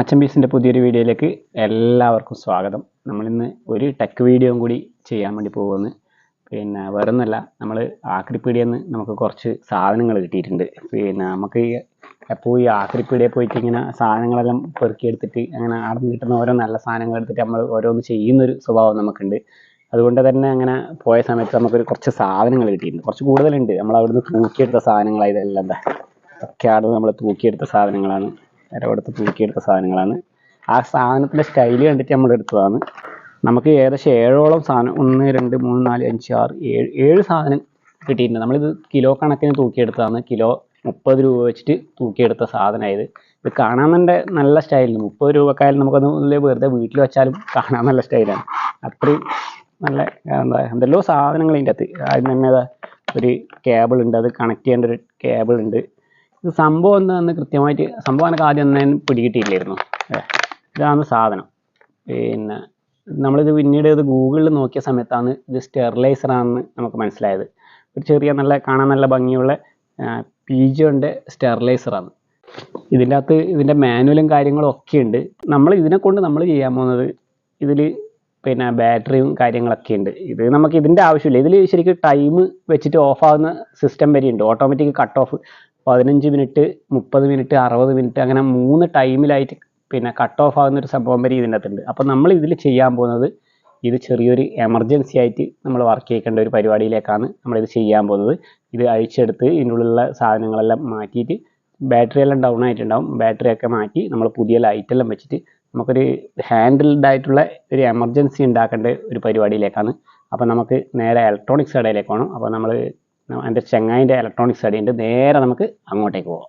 മച്ചൻ പീസിന്റെ പുതിയൊരു വീഡിയോയിലേക്ക് എല്ലാവർക്കും സ്വാഗതം. നമ്മളിന്ന് ഒരു ടെക് വീഡിയോയും കൂടി ചെയ്യാൻ വേണ്ടി പോകുന്നു. പിന്നെ വേറൊന്നുമല്ല നമ്മൾ ആക്രിപ്പീടിയിൽ നിന്ന് നമുക്ക് കുറച്ച് സാധനങ്ങൾ കിട്ടിയിട്ടുണ്ട്. പിന്നെ നമുക്ക് എപ്പോൾ ഈ ആക്രിപ്പീഡിയെ പോയിട്ട് ഇങ്ങനെ സാധനങ്ങളെല്ലാം പെറുക്കിയെടുത്തിട്ട് അങ്ങനെ അവിടെ കിട്ടുന്ന ഓരോ നല്ല സാധനങ്ങൾ എടുത്തിട്ട് നമ്മൾ ഓരോന്ന് ചെയ്യുന്നൊരു സ്വഭാവം നമുക്കുണ്ട്. അതുകൊണ്ട് തന്നെ അങ്ങനെ പോയ സമയത്ത് നമുക്കൊരു കുറച്ച് സാധനങ്ങൾ കിട്ടിയിട്ടുണ്ട്. കുറച്ച് കൂടുതലുണ്ട്. നമ്മൾ അവിടുന്ന് തൂക്കിയെടുത്ത സാധനങ്ങളാണ് എന്താ ഒക്കെയാണ് നമ്മൾ തൂക്കിയെടുത്ത സാധനങ്ങളാണ്. വില കൊടുത്ത് തൂക്കിയെടുത്ത സാധനങ്ങളാണ്. ആ സാധനത്തിന്റെ സ്റ്റൈൽ കണ്ടിട്ട് നമ്മൾ എടുത്തതാണ്. നമുക്ക് ഏകദേശം ഏഴോളം സാധനം ഒന്ന് രണ്ട് മൂന്ന് നാല് അഞ്ച് ആറ് ഏഴ് ഏഴ് സാധനം കിട്ടിയിട്ടുണ്ട്. നമ്മളിത് കിലോ കണക്കിന് തൂക്കിയെടുത്തതാണ് കിലോ മുപ്പത് രൂപ വെച്ചിട്ട് തൂക്കിയെടുത്ത സാധനമായത്. ഇത് കാണാൻ തന്നെ നല്ല സ്റ്റൈലുണ്ട് മുപ്പത് രൂപക്കായാലും നമുക്കൊന്ന് വെറുതെ വീട്ടിൽ വെച്ചാലും കാണാൻ നല്ല സ്റ്റൈലാണ് അത്രയും നല്ല എന്താ എന്തെല്ലോ സാധനങ്ങൾ ഇതിന്റെ അകത്ത്. അതിന് തന്നെ ഒരു കേബിൾ ഉണ്ട്. അത് കണക്ട് ചെയ്യേണ്ട ഒരു കേബിൾ ഉണ്ട്. ഇത് സംഭവം എന്താണെന്ന് കൃത്യമായിട്ട് സംഭവം എനിക്ക് ആദ്യം ഒന്നും പിടികിട്ടിയില്ലായിരുന്നു. ഇതാണ് സാധനം. പിന്നെ നമ്മളിത് പിന്നീട് ഇത് ഗൂഗിളിൽ നോക്കിയ സമയത്താണ് ഇത് സ്റ്റെറിലൈസർ ആണെന്ന് നമുക്ക് മനസ്സിലായത്. ഒരു ചെറിയ നല്ല കാണാൻ നല്ല ഭംഗിയുള്ള പീജിയോന്റെ സ്റ്റെറിലൈസറാണ് ഇതിന്റെ അകത്ത് ഇതിന്റെ മാനുവലും കാര്യങ്ങളും ഒക്കെ ഉണ്ട്. നമ്മൾ ഇതിനെ കൊണ്ട് നമ്മൾ ചെയ്യാൻ പോകുന്നത് ഇതിൽ പിന്നെ ബാറ്ററിയും കാര്യങ്ങളൊക്കെ ഉണ്ട്. ഇത് നമുക്ക് ഇതിന്റെ ആവശ്യമില്ല. ഇതിൽ ശരിക്കും ടൈം വെച്ചിട്ട് ഓഫ് ആവുന്ന സിസ്റ്റം വരെയുണ്ട്. ഓട്ടോമാറ്റിക് കട്ട് ഓഫ് പതിനഞ്ച് മിനിറ്റ് മുപ്പത് മിനിറ്റ് അറുപത് മിനിറ്റ് അങ്ങനെ മൂന്ന് ടൈമിലായിട്ട് പിന്നെ കട്ട് ഓഫ് ആകുന്ന ഒരു സംഭവം വരെ ഇതിന്റെ അകത്തുണ്ട് അപ്പോൾ നമ്മൾ ഇതിൽ ചെയ്യാൻ പോകുന്നത് ഇത് ചെറിയൊരു എമർജൻസി ആയിട്ട് നമ്മൾ വർക്ക് ചെയ്യേണ്ട ഒരു പരിപാടിയിലേക്കാണ് നമ്മളിത് ചെയ്യാൻ പോകുന്നത്. ഇത് അഴിച്ചെടുത്ത് ഇതിനുള്ള ഉള്ളിലുള്ള സാധനങ്ങളെല്ലാം മാറ്റിയിട്ട് ബാറ്ററി എല്ലാം ഡൗൺ ആയിട്ടുണ്ടാവും. ബാറ്ററി ഒക്കെ മാറ്റി നമ്മൾ പുതിയ ലൈറ്റെല്ലാം വെച്ചിട്ട് നമുക്കൊരു ഹാൻഡിൽഡ് ആയിട്ടുള്ള ഒരു എമർജൻസി ഉണ്ടാക്കേണ്ട ഒരു പരിപാടിയിലേക്കാണ്. അപ്പോൾ നമുക്ക് നേരെ ഇലക്ട്രോണിക്സ് കടയിലേക്ക് പോകണം അപ്പോൾ നമ്മൾ എന്റെ ചെങ്ങായിന്റെ ഇലക്ട്രോണിക്സ് കടയുണ്ട് നേരെ നമുക്ക് അങ്ങോട്ടേക്ക് പോകാം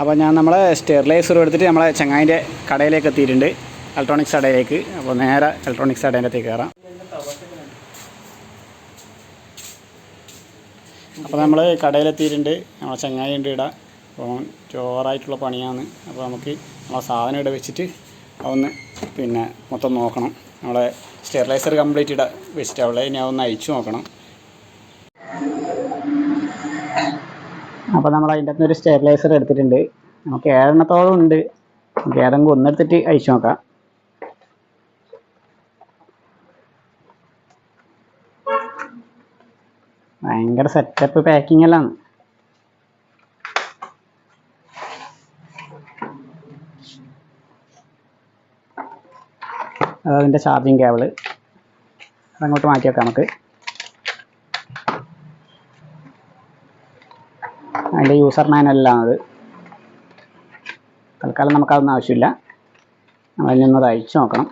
അപ്പോൾ ഞാൻ നമ്മളെ സ്റ്റെറിലൈസർ എടുത്തിട്ട് നമ്മളെ ചെങ്ങായിന്റെ കടയിലേക്ക് എത്തിയിട്ടുണ്ട്. ഇലക്ട്രോണിക്സ് കടയിലേക്ക്. അപ്പോൾ നേരെ ഇലക്ട്രോണിക്സ് കടേന്റെ അകത്തേക്ക് കയറാം. അപ്പോൾ നമ്മൾ കടയിലെത്തിയിട്ടുണ്ട്. നമ്മളെ ചങ്ങായി ഉണ്ട് ഇടാം അപ്പോൾ ചോറായിട്ടുള്ള പണിയാണ്. അപ്പോൾ നമുക്ക് നമ്മളെ സാധനം ഇട വെച്ചിട്ട് അതൊന്ന് പിന്നെ മൊത്തം നോക്കണം. നമ്മളെ സ്റ്റെറിലൈസർ കംപ്ലീറ്റ് ഇട വെച്ചിട്ട് അവിടെ ഇനി അതൊന്ന് അയച്ചു നോക്കണം. അപ്പോൾ നമ്മൾ അതിന്റെ അകത്ത് ഒരു സ്റ്റെബിലൈസർ എടുത്തിട്ടുണ്ട്. നമുക്ക് ഏഴെണ്ണത്തോളം ഉണ്ട്. നമുക്ക് ഏതെങ്കിലും ഒന്നെടുത്തിട്ട് അയച്ചു നോക്കാം. ഭയങ്കര സെറ്റപ്പ് പാക്കിംഗ് എല്ലാം. അതതിന്റെ ചാർജിങ് കേബിൾ അതങ്ങോട്ട് മാറ്റി വെക്കാം നമുക്ക്. അതിന്റെ യൂസർ മാനുവലിലാണത് തൽക്കാലം നമുക്കതൊന്നും ആവശ്യമില്ല. അതിൽ നിന്നത് അയച്ചു നോക്കണം.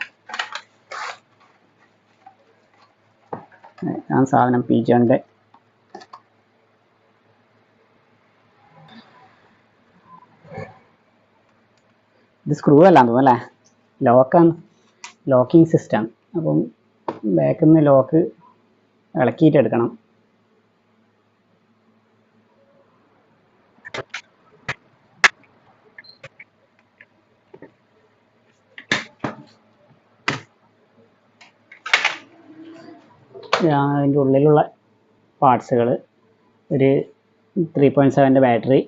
ആ സാധനം പി ജിന്റെ ഇത് സ്ക്രൂ അല്ലാന്ന് തോന്നുന്നു അല്ലേ? ലോക്കാണ് ലോക്കിംഗ് സിസ്റ്റം അപ്പം ബാക്കിൽ നിന്ന് ലോക്ക് ഇളക്കിയിട്ട് എടുക്കണം. അതിന്റെ ഉള്ളിലുള്ള പാർട്സുകൾ ഒരു ത്രീ പോയിന്റ് സെവന്റെ ബാറ്ററി.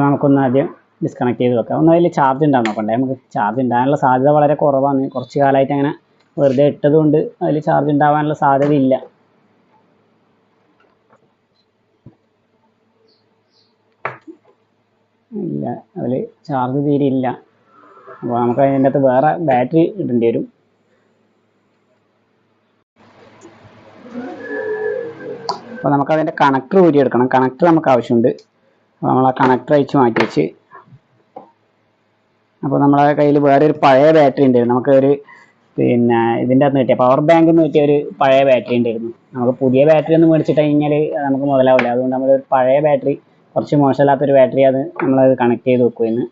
നമുക്കൊന്ന് ആദ്യം ഡിസ്കണക്ട് ചെയ്ത് വെക്കാം. ഒന്ന് അതിൽ ചാർജ് ഉണ്ടാകും നോക്കണ്ടേ. നമുക്ക് ചാർജ് ഉണ്ടാകാനുള്ള സാധ്യത വളരെ കുറവാണ്. കുറച്ച് കാലമായിട്ട് അങ്ങനെ വെറുതെ ഇട്ടതുകൊണ്ട് അതിൽ ചാർജ് ഉണ്ടാകാനുള്ള സാധ്യത ഇല്ല. ഇല്ല. അതിൽ ചാർജ് തീരെ ഇല്ല. അപ്പോൾ നമുക്ക് അതിന്റെ അകത്ത് വേറെ ബാറ്ററി ഇടേണ്ടി വരും. അപ്പോൾ നമുക്ക് അതിന്റെ കണക്ടർ ഊരി എടുക്കണം കണക്ടർ നമുക്ക് ആവശ്യമുണ്ട്. അപ്പോൾ നമ്മൾ ആ കണക്ടർ അയച്ച് മാറ്റി വെച്ച്. അപ്പോൾ നമ്മളെ കയ്യിൽ വേറെ ഒരു പഴയ ബാറ്ററി ഉണ്ടായിരുന്നു. നമുക്ക് ഒരു പിന്നെ ഇതിന്റെ അകത്ത് കിട്ടിയ പവർ ബാങ്ക് എന്ന് കിട്ടിയ ഒരു പഴയ ബാറ്ററി ഉണ്ടായിരുന്നു. നമുക്ക് പുതിയ ബാറ്ററി ഒന്ന് മേടിച്ചിട്ട് കഴിഞ്ഞാൽ നമുക്ക് മുതലാവില്ല. അതുകൊണ്ട് നമ്മൾ ഒരു പഴയ ബാറ്ററി കുറച്ച് മോശമില്ലാത്തൊരു ബാറ്ററി അത് നമ്മളത് കണക്ട് ചെയ്ത് വെക്കുമെന്ന്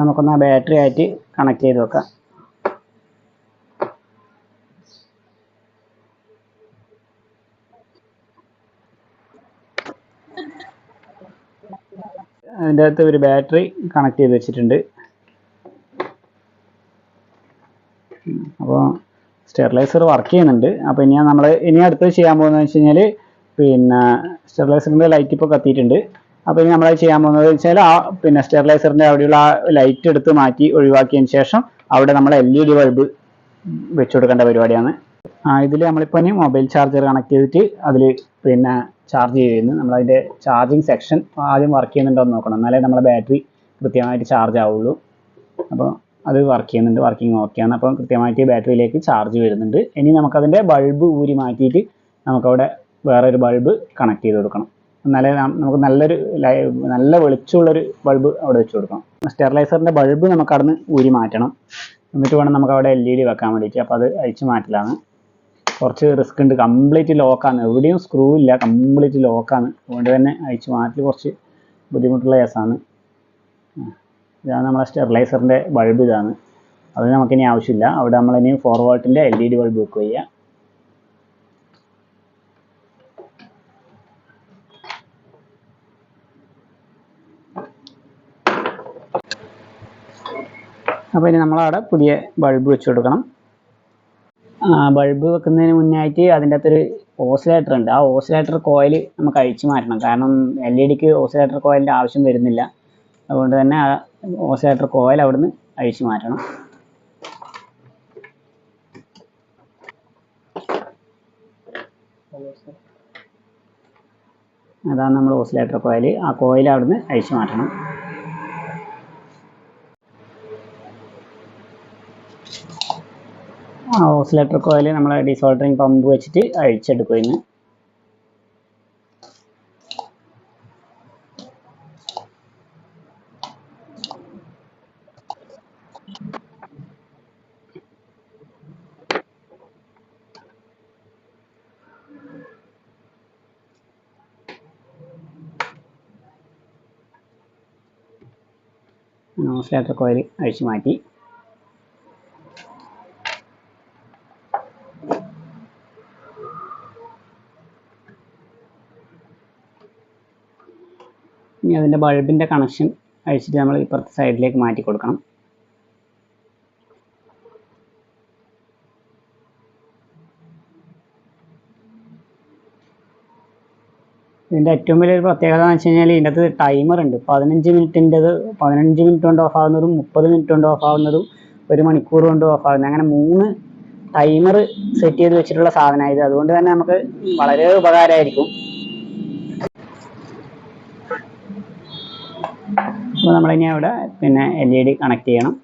നമുക്കൊന്ന് ആ ബാറ്ററി ആയിട്ട് കണക്ട് ചെയ്ത് വെക്കാം. അതിന്റെ അകത്ത് ഒരു ബാറ്ററി കണക്ട് ചെയ്ത് വെച്ചിട്ടുണ്ട്. അപ്പോൾ സ്റ്റെറിലൈസർ വർക്ക് ചെയ്യുന്നുണ്ട്. അപ്പോൾ ഇനി നമ്മൾ ഇനി അടുത്തത് ചെയ്യാൻ പോകുന്നത് വെച്ച് കഴിഞ്ഞാൽ പിന്നെ സ്റ്റെറിലൈസറിന്റെ ലൈറ്റ് ഇപ്പോൾ കത്തിയിട്ടുണ്ട്. അപ്പോൾ ഇനി നമ്മൾ ചെയ്യാൻ പോകുന്നത് വെച്ചാൽ ആ പിന്നെ സ്റ്റെറിലൈസറിന്റെ അവിടെയുള്ള ആ ലൈറ്റ് എടുത്ത് മാറ്റി ഒഴിവാക്കിയതിന് ശേഷം അവിടെ നമ്മൾ എൽ ഇ ഡി ബൾബ് വെച്ചു കൊടുക്കേണ്ട പരിപാടിയാണ്. ഇതിൽ നമ്മളിപ്പോൾ ഇനി മൊബൈൽ ചാർജർ കണക്ട് ചെയ്തിട്ട് അതിൽ പിന്നെ ചാർജ് ചെയ്യുന്നു. നമ്മളതിന്റെ ചാർജിങ് സെക്ഷൻ ആദ്യം വർക്ക് ചെയ്യുന്നുണ്ടോ എന്ന് നോക്കണം. എന്നാലേ നമ്മളെ ബാറ്ററി കൃത്യമായിട്ട് ചാർജ് ആവുള്ളൂ. അപ്പോൾ അത് വർക്ക് ചെയ്യുന്നുണ്ട്. വർക്കിംഗ് ഓക്കെയാണ് അപ്പോൾ കൃത്യമായിട്ട് ബാറ്ററിയിലേക്ക് ചാർജ് വരുന്നുണ്ട്. ഇനി നമുക്കതിന്റെ ബൾബ് ഊരി മാറ്റിയിട്ട് നമുക്കവിടെ വേറൊരു ബൾബ് കണക്ട് ചെയ്ത് കൊടുക്കണം. എന്നാലേ നം- നമുക്ക് നല്ലൊരു നല്ല വെളിച്ചമുള്ളൊരു ബൾബ് അവിടെ വെച്ച് കൊടുക്കണം. സ്റ്റെറിലൈസറിന്റെ ബൾബ് നമുക്ക് അവിടുന്ന് ഊരി മാറ്റണം. എന്നിട്ട് വേണം നമുക്ക് അവിടെ എൽ ഇ ഡി വെക്കാൻ വേണ്ടിയിട്ട്. അപ്പോൾ അത് അഴിച്ചു മാറ്റലാണ്. കുറച്ച് റിസ്ക് ഉണ്ട്. കംപ്ലീറ്റ് ലോക്കാണ്. എവിടെയും സ്ക്രൂ ഇല്ല. കംപ്ലീറ്റ് ലോക്കാണ്. അതുകൊണ്ട് തന്നെ അഴിച്ചു മാറ്റൽ കുറച്ച് ബുദ്ധിമുട്ടുള്ള കേസാണ്. ഇതാണ് നമ്മളെ സ്റ്റെറിലൈസറിന്റെ ബൾബ് ഇതാണ്. അത് നമുക്കിനി ആവശ്യമില്ല. അവിടെ നമ്മളിനി ഫോർ വോൾട്ടിന്റെ എൽ ഇ ഡി ബൾബ് വെക്കുക അപ്പോൾ ഇനി നമ്മളവിടെ പുതിയ ബൾബ് വെച്ച് കൊടുക്കണം. ബൾബ് വെക്കുന്നതിന് മുന്നായിട്ട് അതിന്റെ അകത്തൊരു ഓസിലേറ്റർ ഉണ്ട്. ആ ഓസിലേറ്റർ കോയിൽ നമുക്ക് അഴിച്ചു മാറ്റണം. കാരണം എൽ ഇ ഡിക്ക് ഓസിലേറ്റർ കോയിലിന്റെ ആവശ്യം വരുന്നില്ല. അതുകൊണ്ട് തന്നെ ആ ഓസിലേറ്റർ കോയിൽ അവിടുന്ന് അഴിച്ചു മാറ്റണം. അതാണ് നമ്മൾ ഓസിലേറ്റർ കോയിൽ. ആ കോയിൽ അവിടുന്ന് അഴിച്ചു മാറ്റണം ആ ഓസിലേറ്റർ കോയിൽ നമ്മൾ ഡിസോൾട്ടറിങ് പമ്പ് വെച്ചിട്ട് അഴിച്ചെടുക്കും ഇന്ന് ഓസിലേറ്റർ കോയിൽ അഴിച്ചു മാറ്റി. ഇനി അതിന്റെ ബൾബിന്റെ കണക്ഷൻ അഴിച്ചിട്ട് നമ്മൾ ഇപ്പുറത്തെ സൈഡിലേക്ക് മാറ്റി കൊടുക്കണം. ഇതിന്റെ ഏറ്റവും വലിയൊരു പ്രത്യേകത എന്ന് വെച്ച് കഴിഞ്ഞാൽ ഇതിന്റെ അകത്ത് ടൈമർ ഉണ്ട്. പതിനഞ്ച് മിനിറ്റിന്റെത് പതിനഞ്ച് മിനിറ്റ് കൊണ്ട് ഓഫ് ആവുന്നതും മുപ്പത് മിനിറ്റ് കൊണ്ട് ഓഫ് ആവുന്നതും ഒരു മണിക്കൂർ കൊണ്ട് ഓഫ് ആവുന്നത്. അങ്ങനെ മൂന്ന് ടൈമർ സെറ്റ് ചെയ്ത് വെച്ചിട്ടുള്ള സാധനമായത് അതുകൊണ്ട് തന്നെ നമുക്ക് വളരെ ഉപകാരമായിരിക്കും. അപ്പോൾ നമ്മളിനി അവിടെ പിന്നെ എൽ ഇ ഡി കണക്ട് ചെയ്യണം.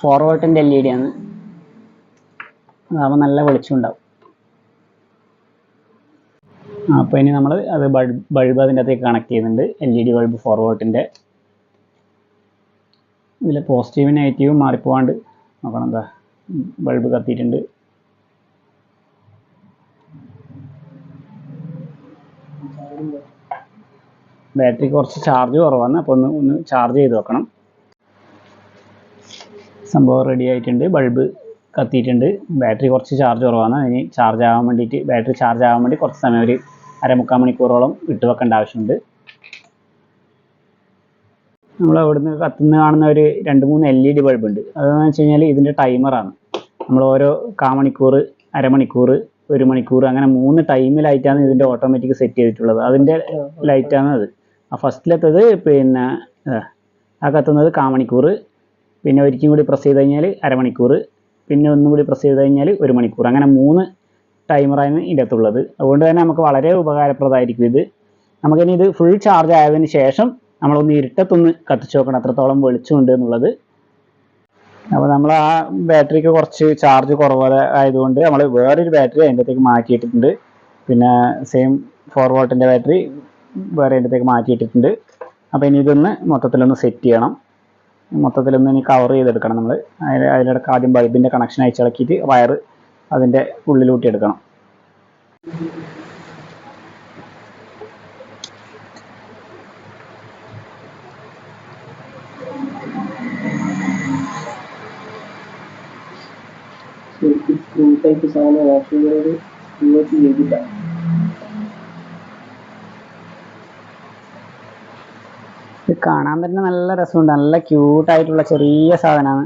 ഫോർ വോൾട്ടിന്റെ എൽ ഇ ഡി ആണ്. അതാകുമ്പോൾ നല്ല വെളിച്ചം ഉണ്ടാവും. അപ്പോൾ ഇനി നമ്മൾ അത് ബൾബ് ബൾബ് അതിന്റെ അകത്തേക്ക് കണക്ട് ചെയ്യുന്നുണ്ട്. L E D bulb four വോൾട്ടിന്റെ ഇതിൽ പോസിറ്റീവും നെഗറ്റീവും മാറിപ്പോവാണ്ട് നോക്കണം എന്താ. ബൾബ് കത്തിയിട്ടുണ്ട്. ബാറ്ററി കുറച്ച് ചാർജ് കുറവാണ്. അപ്പോൾ ഒന്ന് ഒന്ന് ചാർജ് ചെയ്ത് വെക്കണം. സംഭവം റെഡി ആയിട്ടുണ്ട്. ബൾബ് കത്തിയിട്ടുണ്ട്. ബാറ്ററി കുറച്ച് ചാർജ് കുറവാണ്. അതിന് ചാർജ് ആവാൻ വേണ്ടിയിട്ട് ബാറ്ററി ചാർജ് ആവാൻ വേണ്ടി കുറച്ച് സമയം ഒരു അരമുക്കാൽ മണിക്കൂറോളം ഇട്ട് വെക്കേണ്ട ആവശ്യമുണ്ട്. നമ്മൾ അവിടുന്ന് കത്തുന്ന കാണുന്ന ഒരു രണ്ട് മൂന്ന് എൽ ഇ ഡി ബൾബ് ഉണ്ട്. അതെന്ന് വെച്ച് കഴിഞ്ഞാൽ ഇതിന്റെ ടൈമറാണ് നമ്മൾ ഓരോ കാമണിക്കൂർ അരമണിക്കൂർ ഒരു മണിക്കൂർ അങ്ങനെ മൂന്ന് ടൈമിലായിട്ടാണ് ഇതിന്റെ ഓട്ടോമാറ്റിക് സെറ്റ് ചെയ്തിട്ടുള്ളത്. അതിന്റെ ലൈറ്റാണ് അത് ആ ഫസ്റ്റിലത്തത് പിന്നെ ആ, കത്തുന്നത് കാമണിക്കൂർ പിന്നെ ഒരിക്കലും കൂടി പ്രസ് ചെയ്ത് കഴിഞ്ഞാൽ അരമണിക്കൂർ പിന്നെ ഒന്നും കൂടി പ്രസ് ചെയ്ത് കഴിഞ്ഞാൽ ഒരു മണിക്കൂർ അങ്ങനെ മൂന്ന് ടൈമറാണ് ഇതിന്റെ അകത്തുള്ളത്. അതുകൊണ്ട് തന്നെ നമുക്ക് വളരെ ഉപകാരപ്രദമായിരിക്കും ഇത്. നമുക്കിനി ഇത് ഫുൾ ചാർജ് ആയതിനു ശേഷം നമ്മളൊന്ന് ഇരുട്ടത്തൊന്ന് കത്തിച്ച് നോക്കണം. അത്രത്തോളം വെളിച്ചമുണ്ട് എന്നുള്ളത്. അപ്പോൾ നമ്മൾ ആ ബാറ്ററിക്ക് കുറച്ച് ചാർജ് കുറവ് ആയതുകൊണ്ട് നമ്മൾ വേറൊരു ബാറ്ററി അതിന്റെ അകത്തേക്ക് മാറ്റിയിട്ടിട്ടുണ്ട്. പിന്നെ സെയിം ഫോർ വോൾട്ടിന്റെ ബാറ്ററി വേറെ അതിന്റെത്തേക്ക് മാറ്റിയിട്ടിട്ടുണ്ട്. അപ്പോൾ ഇനി ഇതൊന്ന് മൊത്തത്തിലൊന്ന് സെറ്റ് ചെയ്യണം. മൊത്തത്തിലൊന്ന് ഇനി കവർ ചെയ്തെടുക്കണം നമ്മൾ അതിൽ അതിലിടക്ക് ആദ്യം ബൾബിന്റെ കണക്ഷൻ അയച്ചിളക്കിയിട്ട് വയർ അതിന്റെ ഉള്ളിലൂട്ടി എടുക്കണം. സ്ക്രൂ ടൈപ്പ് സാധനം വാഷിംഗ് ചെയ്യുന്നത് ഇത് കാണാൻ തന്നെ നല്ല രസമുണ്ട്. നല്ല ക്യൂട്ടായിട്ടുള്ള ചെറിയ സാധനമാണ്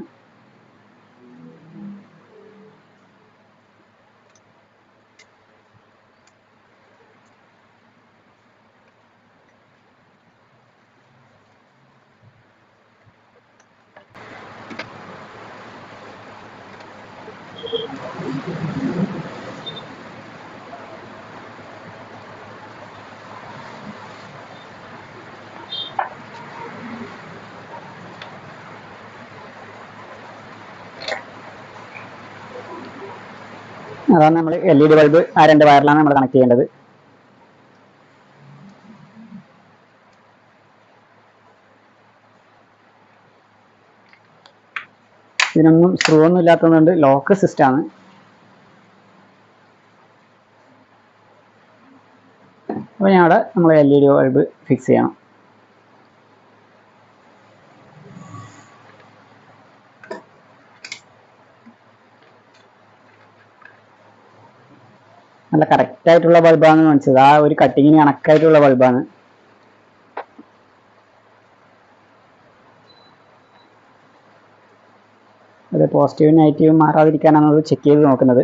അതാണ് നമ്മൾ എൽ ഇ ഡി ബൾബ് ആ രണ്ട് വയറിലാണ് നമ്മൾ കണക്ട് ചെയ്യേണ്ടത്. ഇതിനൊന്നും സ്ക്രൂ ഒന്നും ഇല്ലാത്തതുകൊണ്ട് ലോക്ക് സിസ്റ്റം ആണ്. അപ്പോൾ ഞാൻ അവിടെ നമ്മൾ L E D bulb fix ചെയ്യണം. നല്ല കറക്റ്റ് ആയിട്ടുള്ള ബൾബാണ് കാണിച്ചത്. ആ ഒരു കട്ടിങ്ങിന് കണക്കായിട്ടുള്ള ബൾബാണ് അത് പോസിറ്റീവും നെഗറ്റീവും മാറാതിരിക്കാനാണ് അത് ചെക്ക് ചെയ്ത് നോക്കുന്നത്.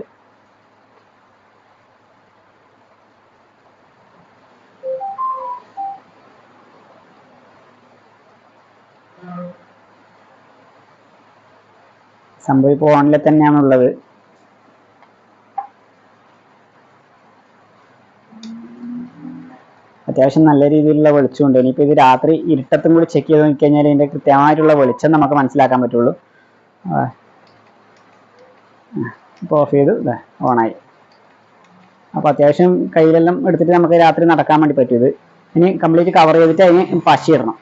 സംഭവം ഇപ്പോൾ ഓണിൽ തന്നെയാണുള്ളത്. അത്യാവശ്യം നല്ല രീതിയിലുള്ള വെളിച്ചമുണ്ട് ഇനിയിപ്പോൾ ഇത് രാത്രി ഇരുട്ടത്തും കൂടി ചെക്ക് ചെയ്ത് നോക്കിക്കഴിഞ്ഞാൽ ഇതിന്റെ കൃത്യമായിട്ടുള്ള വെളിച്ചം നമുക്ക് മനസ്സിലാക്കാൻ പറ്റുള്ളൂ. ഇപ്പോൾ ഓഫ് ചെയ്തു. ഇതാ ഓണായി അപ്പോൾ അത്യാവശ്യം കയ്യിലെല്ലാം എടുത്തിട്ട് നമുക്ക് രാത്രി നടക്കാൻ വേണ്ടി പറ്റും ഇനി കംപ്ലീറ്റ് കവർ ചെയ്തിട്ട് അതിന് പശിയിടണം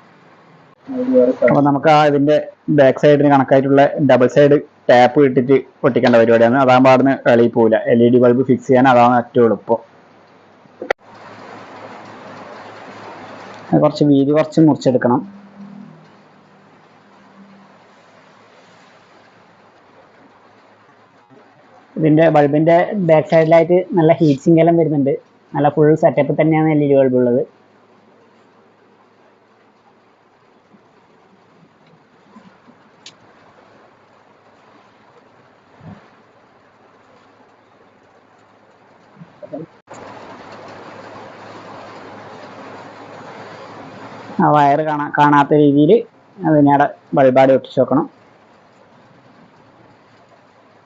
അപ്പോൾ നമുക്ക് ആ ഇതിന്റെ ബാക്ക് സൈഡിന് കണക്കായിട്ടുള്ള ഡബിൾ സൈഡ് ടാപ്പ് ഇട്ടിട്ട് പൊട്ടിക്കേണ്ട പരിപാടിയാണ്. അതാകുമ്പോൾ അവിടുന്ന് വെളിയിൽ പോവില്ല. L E D bulb fix ചെയ്യാൻ അതാണ് ഏറ്റവും എളുപ്പം. കുറച്ച് വീതി കുറച്ച് മുറിച്ചെടുക്കണം. ഇതിന്റെ ബൾബിന്റെ ബാക്ക് സൈഡിലായിട്ട് നല്ല ഹീറ്റ് സിങ്ക് എല്ലാം വരുന്നുണ്ട്. നല്ല ഫുൾ സെറ്റപ്പ് തന്നെയാണ് എൽ ഇ ഡി ബൾബ് ആ വയർ കാണാ കാണാത്ത രീതിയിൽ അതിനവിടെ ബൾബാടി ഒട്ടിച്ച് വെക്കണം.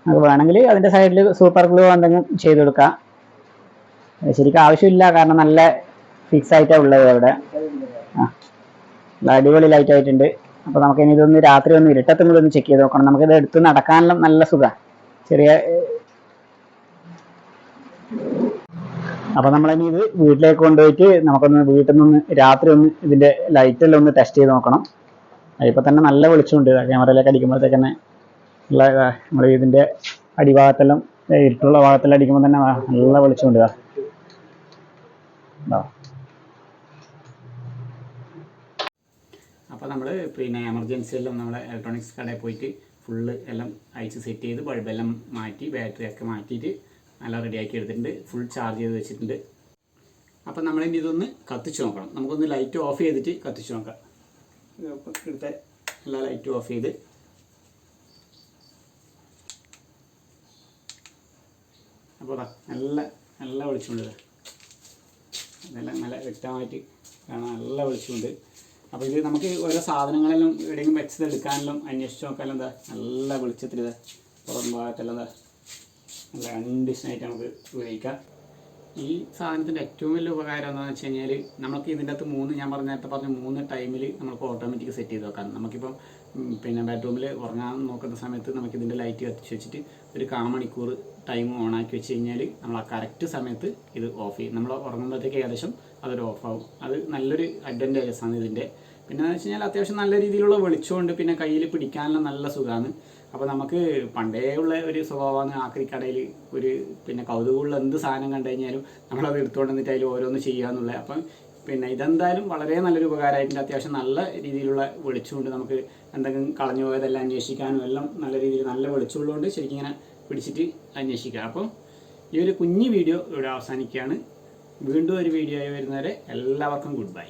അത് വേണമെങ്കിൽ അതിന്റെ സൈഡിൽ സൂപ്പർ ഗ്ലൂ എന്തെങ്കിലും ചെയ്ത് കൊടുക്കാം. ശരിക്കും ആവശ്യമില്ല കാരണം നല്ല ഫിക്സ് ആയിട്ടാണ് ഉള്ളത് അവിടെ. ആ അടിപൊളി ലൈറ്റ് ആയിട്ടുണ്ട്. അപ്പോൾ നമുക്ക് ഇനി ഇതൊന്ന് രാത്രി ഒന്ന് ഇരുട്ടത്തും കൂടി ഒന്ന് ചെക്ക് ചെയ്ത് നോക്കണം. നമുക്കിത് എടുത്ത് നടക്കാനെല്ലാം നല്ല സുഖമാണ് ചെറിയ അപ്പൊ നമ്മളിനി ഇത് വീട്ടിലേക്ക് കൊണ്ടുപോയിട്ട് നമുക്കൊന്ന് വീട്ടിൽ നിന്ന് രാത്രി ഒന്ന് ഇതിന്റെ ലൈറ്റ് എല്ലാം ഒന്ന് ടെസ്റ്റ് ചെയ്ത് നോക്കണം. ഇപ്പൊ തന്നെ നല്ല വെളിച്ചമുണ്ട്. ക്യാമറയിലേക്ക് അടിക്കുമ്പോഴത്തേക്ക് തന്നെ ഉള്ള നമ്മൾ ഇതിന്റെ അടിഭാഗത്തെല്ലാം ഇരുട്ടുള്ള ഭാഗത്തെല്ലാം അടിക്കുമ്പോൾ തന്നെ നല്ല വെളിച്ചമുണ്ട്. അപ്പോൾ നമ്മൾ പിന്നെ എമർജൻസി എല്ലാം നമ്മൾ ഇലക്ട്രോണിക്സ് കടയിൽ പോയിട്ട് ഫുള്ള് എല്ലാം അയച്ച് സെറ്റ് ചെയ്ത് ബൾബെല്ലാം മാറ്റി ബാറ്ററി ഒക്കെ മാറ്റിയിട്ട് നല്ല റെഡിയാക്കി എടുത്തിട്ടുണ്ട്. ഫുൾ ചാർജ് ചെയ്ത് വെച്ചിട്ടുണ്ട്. അപ്പോൾ നമ്മളിനി ഇതൊന്ന് കത്തിച്ച് നോക്കണം. നമുക്കൊന്ന് ലൈറ്റ് ഓഫ് ചെയ്തിട്ട് കത്തിച്ച് നോക്കാം. ഇവിടുത്തെ എല്ലാ ലൈറ്റും ഓഫ് ചെയ്ത്. അപ്പോൾ നല്ല നല്ല വെളിച്ചമുണ്ട് അതെല്ലാം നല്ല വ്യക്തമായിട്ട് കാണാൻ നല്ല വെളിച്ചമുണ്ട്. അപ്പോൾ ഇത് നമുക്ക് ഓരോ സാധനങ്ങളെല്ലാം എവിടെയെങ്കിലും വെച്ചത് എടുക്കാനെല്ലാം അന്വേഷിച്ച് നോക്കാനെല്ലാം എന്താ നല്ല വെളിച്ചത്തിൽ ഇതാ പുറം ഭാഗത്തെല്ലാം എന്താ കണ്ടീഷനായിട്ട് നമുക്ക് ഉപയോഗിക്കാം. ഈ സാധനത്തിന്റെ ഏറ്റവും വലിയ ഉപകാരം എന്താണെന്ന് വെച്ച് കഴിഞ്ഞാൽ നമുക്ക് ഇതിന്റെ അകത്ത് മൂന്ന് ഞാൻ പറഞ്ഞ നേരത്തെ പറഞ്ഞ മൂന്ന് ടൈമിൽ നമുക്ക് ഓട്ടോമാറ്റിക് സെറ്റ് ചെയ്ത് വെക്കാം. നമുക്കിപ്പം പിന്നെ ബെഡ്റൂമിൽ ഉറങ്ങാൻ നോക്കുന്ന സമയത്ത് നമുക്ക് ഇതിന്റെ ലൈറ്റ് കത്തിച്ച് വെച്ചിട്ട് ഒരു കാ മണിക്കൂർ ടൈം ഓൺ ആക്കി വെച്ച് കഴിഞ്ഞാൽ നമ്മൾ ആ കറക്റ്റ് സമയത്ത് ഇത് ഓഫ് ചെയ്യും. നമ്മൾ ഉറങ്ങുമ്പോഴത്തേക്ക് ഏകദേശം അതൊരു ഓഫ് ആവും. അത് നല്ലൊരു അഡ്വാന്റേജസ് ആണ് ഇതിന്റെ പിന്നെ എന്ന് വെച്ച് കഴിഞ്ഞാൽ അത്യാവശ്യം നല്ല രീതിയിലുള്ള വെളിച്ചമുണ്ട്. പിന്നെ കയ്യിൽ പിടിക്കാനുള്ള നല്ല സുഖമാണ് അപ്പോൾ നമുക്ക് പണ്ടേ ഉള്ള ഒരു സ്വഭാവമാണ് ആക്രിക്കടയിൽ ഒരു പിന്നെ കൗതുകമുള്ള എന്ത് സാധനം കണ്ടു കഴിഞ്ഞാലും നമ്മളത് എടുത്തുകൊണ്ട് വന്നിട്ട് അതിൽ ഓരോന്ന് ചെയ്യാന്നുള്ളത് അപ്പം പിന്നെ ഇതെന്തായാലും വളരെ നല്ലൊരു ഉപകാരമായിട്ടുണ്ട് അത്യാവശ്യം നല്ല രീതിയിലുള്ള വെളിച്ചമുണ്ട്. നമുക്ക് എന്തെങ്കിലും കളഞ്ഞു പോയതെല്ലാം അന്വേഷിക്കാനും എല്ലാം നല്ല രീതിയിൽ നല്ല വെളിച്ചമുള്ളതുകൊണ്ട് ശരിക്കും ഇങ്ങനെ പിടിച്ചിട്ട് അന്വേഷിക്കുക. അപ്പം ഈ ഒരു കുഞ്ഞു വീഡിയോ ഇവിടെ അവസാനിക്കുകയാണ്. വീണ്ടും ഒരു വീഡിയോ ആയി വരുന്നവരെ എല്ലാവർക്കും ഗുഡ് ബൈ.